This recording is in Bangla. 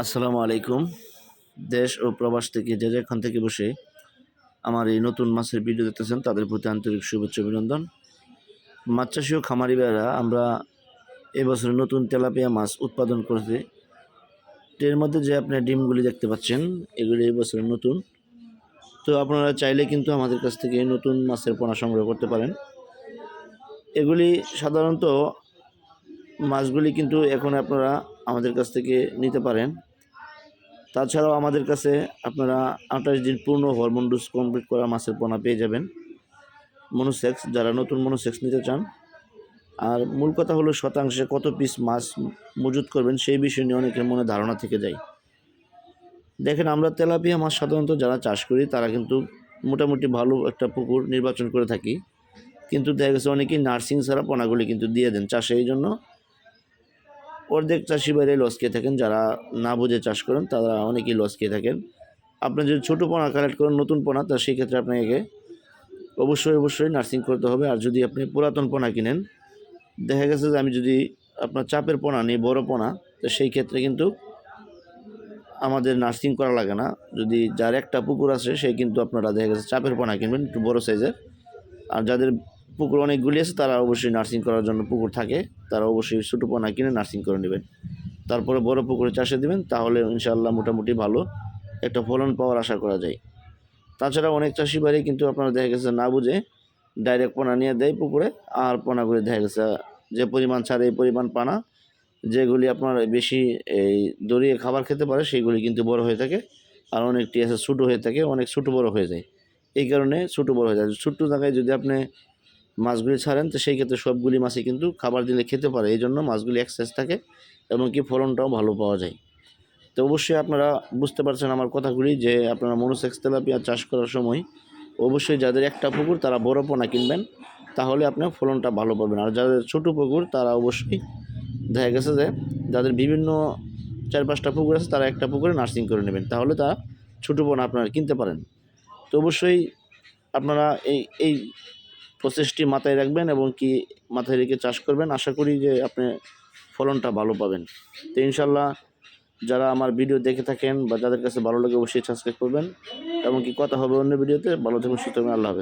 আসসালামু আলাইকুম। দেশ ও প্রবাস থেকে যে যেখান থেকে বসে আমার এই নতুন মাছের ভিডিও দেখতেছেন, তাদের প্রতি আন্তরিক শুভেচ্ছা অভিনন্দন। মাছ চাষি ও খামারি ভাইয়েরা, আমরা এবছর নতুন তেলাপিয়া মাছ উৎপাদন করেছি। এর মধ্যে যে আপনি ডিমগুলি দেখতে পাচ্ছেন, এগুলি এই বছরের নতুন। তো আপনারা চাইলে কিন্তু আমাদের কাছ থেকে নতুন মাছের পোনা সংগ্রহ করতে পারেন। এগুলি সাধারণত মাছগুলি কিন্তু এখন আপনারা আমাদের কাছ থেকে নিতে পারেন। তাছাড়াও আমাদের কাছে আপনারা আঠাশ দিন পূর্ণ হরমোন ডোজ কমপ্লিট করা মাছের পোনা পেয়ে যাবেন। মনোসেক্স, যারা নতুন মনোসেক্স নিতে চান। আর মূল কথা হলো শতাংশে কত পিস মাছ মজুত করবেন সেই বিষয় নিয়ে অনেকের মনে ধারণা থেকে যায়। দেখেন, আমরা তেলাপিয়া মাছ সাধারণত যারা চাষ করি, তারা কিন্তু মোটামুটি ভালো একটা পুকুর নির্বাচন করে থাকি। কিন্তু দেখা গেছে অনেকেই নার্সিং ছাড়া পোনাগুলি কিন্তু দিয়ে দেন চাষে। এই জন্য অর্ধেক চাষি বাইরে লস খেয়ে থাকেন, যারা না বুঝে চাষ করেন, তারা অনেকেই লস খেয়ে থাকেন। আপনি যদি ছোটো পোনা কালেক্ট করেন, নতুন পোনা, তা সেই ক্ষেত্রে আপনাকে অবশ্যই অবশ্যই নার্সিং করতে হবে। আর যদি আপনি পুরাতন পোনা কিনেন, দেখা গেছে যে আমি যদি আপনার চাপের পোনা নিই, বড় পোনা, তো সেই ক্ষেত্রে কিন্তু আমাদের নার্সিং করা লাগে না। যদি যার একটা পুকুর আছে সেই কিন্তু আপনারা দেখা গেছে চাপের পোনা কিনবেন, একটু বড় সাইজের আর যাদের পুকুর অনেকগুলি আছে, তারা অবশ্যই নার্সিং করার জন্য পুকুর থাকে। তারা অবশ্যই ছোটো পোনা কিনে নার্সিং করে নেবেন। তারপরে বড় পুকুরে চাষে দিবেন, তাহলে ইনশাল্লাহ মোটামুটি ভালো একটা ফলন পাওয়ার আশা করা যায়। তাছাড়া অনেক চাষি বাড়ি কিন্তু আপনারা দেখা গেছে না বুঝে ডাইরেক্ট পোনা নিয়ে দেয় পুকুরে, আর পোনাগুলি দেখা গেছে যে পরিমাণ ছাড়ে এই পরিমাণ পানা, যেগুলি আপনার বেশি এই দড়িয়ে খাবার খেতে পারে, সেইগুলি কিন্তু বড় হয়ে থাকে। আর অনেকটি আছে ছোটো হয়ে থাকে, অনেক ছোটো বড় হয়ে যায়। এই কারণে ছোটো বড় হয়ে যায়। ছোট্ট জায়গায় যদি আপনি মাছগুলি ছাড়েন, তো সেই ক্ষেত্রে সবগুলি মাছই কিন্তু খাবার দিলে খেতে পারে। এই জন্য মাছগুলি এক্সাইজ থাকে এবং কি ফলনটাও ভালো পাওয়া যায়। তো অবশ্যই আপনারা বুঝতে পারছেন আমার কথাগুলি যে আপনারা মনোসেক্স তেলাপিয়া চাষ করার সময় অবশ্যই যাদের একটা পুকুর তারা বড় পোনা কিনবেন, তাহলে আপনার ফলনটা ভালো পাবেন। আর যাদের ছোটো পুকুর তারা অবশ্যই দেখা গেছে যে যাদের বিভিন্ন চার পাঁচটা পুকুর আছে তারা একটা পুকুরে নার্সিং করে নেবেন, তাহলে তারা ছোটো পোনা আপনারা কিনতে পারেন। তো অবশ্যই আপনারা এই এই প্রসেসটি মাথায় রাখবেন এবং কি মাথায় রেখে চাষ করবেন। আশা করি যে আপনি ফলনটা ভালো পাবেন। তো ইনশাল্লাহ যারা আমার ভিডিও দেখে থাকেন বা যাদের কাছে ভালো লাগে অবশ্যই সাবস্ক্রাইব করবেন। এবং কি কথা হবে অন্য ভিডিওতে, ভালো থাকুন সুতরাং আল্লাহ হাফেজ।